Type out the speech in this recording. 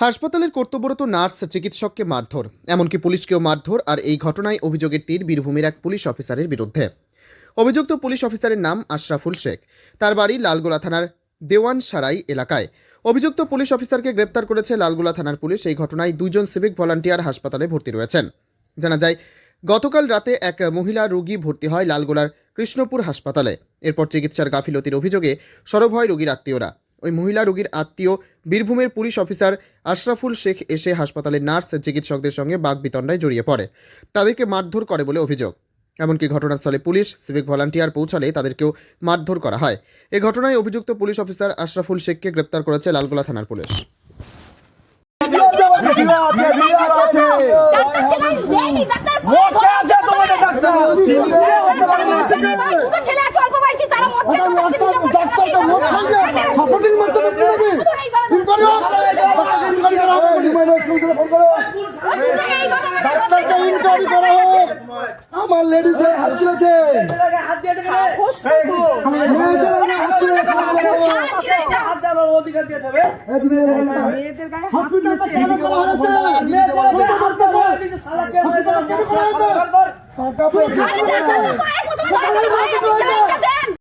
হাসপাতালের কর্তব্যরত নার্স চিকিৎসককে মারধর, এমনকি পুলিশকেও মারধর আর এই ঘটনায় অভিযোগের তীর বীরভূমের এক পুলিশ অফিসারের বিরুদ্ধে। অভিযুক্ত পুলিশ অফিসারের নাম আশরাফুল শেখ। তার বাড়ি লালগোলা থানার দেওয়ান সারাই এলাকায়। অভিযুক্ত পুলিশ অফিসারকে গ্রেপ্তার করেছে লালগোলা থানার পুলিশ। এই ঘটনায় দুজন সিভিক ভলান্টিয়ার হাসপাতালে ভর্তি রয়েছেন। জানা যায়, গতকাল রাতে এক মহিলা রোগী ভর্তি হয় লালগোলার কৃষ্ণপুর হাসপাতালে। এরপর চিকিৎসার গাফিলতির অভিযোগে সরব হয় রোগীর আত্মীয়রা। ওই মহিলা রোগীর আত্মীয় বীরভূমের পুলিশ অফিসার আশরাফুল শেখ এসে হাসপাতালের নার্স চিকিৎসকদের সঙ্গে বাগবিতণ্ডায় জড়িয়ে পড়ে তাদেরকে মারধর করে বলে অভিযোগ এমনকি ঘটনাস্থলে পুলিশ সিভিক ভলান্টিয়ার পৌঁছালে তাদেরকেও মারধর করা হয় এ ঘটনায় অভিযুক্ত পুলিশ অফিসার আশরাফুল শেখকে গ্রেপ্তার করেছে লালগোলা থানার পুলিশ ছেলে সাপোর্টিং মারতে পারছি নাকি ইনকোয়ারি হোক ইনকোয়ারি করা হোক ডিমান্ডের ফোন করো ডাক্তারকে ইনকোয়ারি করা হোক আমার লেডিস হাত তুলেছে হসপিটালটা কেন করা হয়েছে হবে করা টাকা পয়সা